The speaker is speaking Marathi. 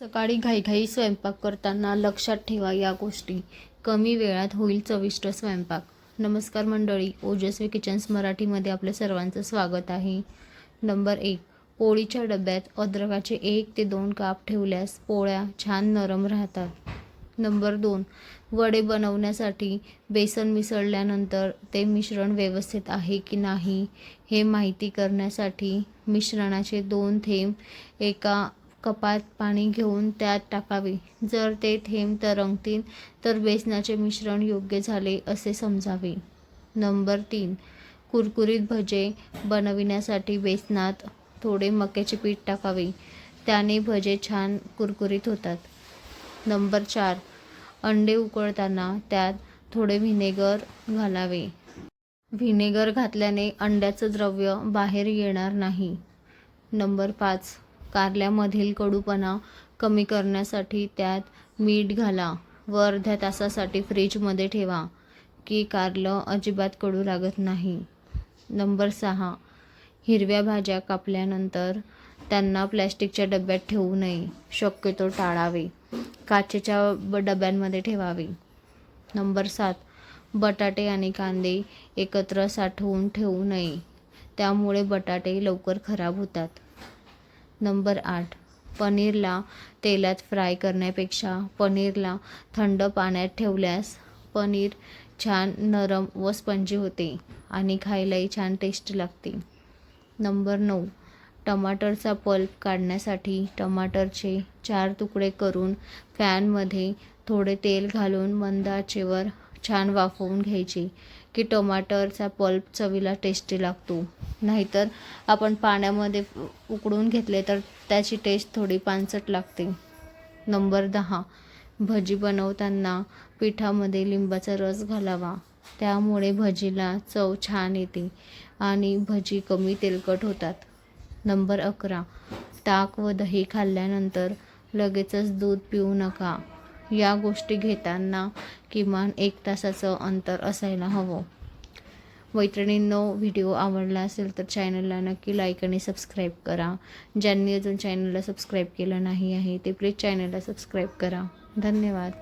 सकाळी घाईघाई स्वयंपाक करताना लक्षात ठेवा या गोष्टी. कमी वेळात होईल चविष्ट स्वयंपाक. नमस्कार मंडळी ओजस्वी किचन्स मराठीमध्ये आपल्या सर्वांचं स्वागत आहे. नंबर एक पोळीच्या डब्यात अद्रकाचे एक ते दोन काप ठेवल्यास पोळ्या छान नरम राहतात. नंबर दोन वडे बनवण्यासाठी बेसन मिसळल्यानंतर ते मिश्रण व्यवस्थित आहे की नाही हे माहिती करण्यासाठी मिश्रणाचे दोन थेंब एका कपात पाणी घेऊन त्यात टाकावे. जर ते थेंब तरंगतील तर बेसनाचे मिश्रण योग्य झाले असे समजावे. नंबर तीन. कुरकुरीत भजे बनविण्यासाठी बेसनात थोडे मक्याचे पीठ टाकावे. त्याने भजे छान कुरकुरीत होतात. नंबर चार. अंडे उकळताना त्यात थोडे व्हिनेगर घालावे. व्हिनेगर घातल्याने अंड्याचं द्रव्य बाहेर येणार नाही. नंबर पाच. कारल्यामधील कडूपणा कमी करण्यासाठी त्यात मीठ घाला. व अर्ध्या तासासाठी फ्रीजमध्ये ठेवा की कारलं अजिबात कडू लागत नाही. नंबर सहा. हिरव्या भाज्या कापल्यानंतर त्यांना प्लॅस्टिकच्या डब्यात ठेवू नये. शक्यतो टाळावे. काचेच्या ब डब्यांमध्ये ठेवावे. नंबर सात. बटाटे आणि कांदे एकत्र साठवून ठेवू नये. त्यामुळे बटाटे लवकर खराब होतात. नंबर आठ. पनीरला तेलात फ्राय करण्यापेक्षा पनीरला थंड पाण्यात ठेवल्यास पनीर छान नरम व स्पंजी होते आणि खायलाही छान टेस्ट लागते. नंबर नऊ. टमाटरचा पल्प काढण्यासाठी टमाटरचे चार तुकडे करून फॅनमध्ये थोडे तेल घालून मंद आचेवर छान वाफवून घ्यायचे. की टमाटरचा पल्प चवीला टेस्टी लागतो. नाहीतर आपण पाण्यामध्ये उकडून घेतले तर त्याची टेस्ट थोडी पानसट लागते. नंबर दहा. भजी बनवताना पिठामध्ये लिंबाचा रस घालावा. त्यामुळे भजीला चव छान येते आणि भजी कमी तेलकट होतात. नंबर अकरा. ताक व दही खाल्ल्यानंतर लगेचच दूध पिऊ नका. या गोष्टी घेताना किमान एक तासाचं अंतर असायला हवं. मैत्रिणींनो व्हिडिओ आवडला असेल तर चॅनलला नक्की लाईक आणि सबस्क्राईब करा. ज्यांनी अजून चॅनलला सबस्क्राईब केलं नाही आहे ते प्लीज चॅनलला सबस्क्राईब करा. धन्यवाद.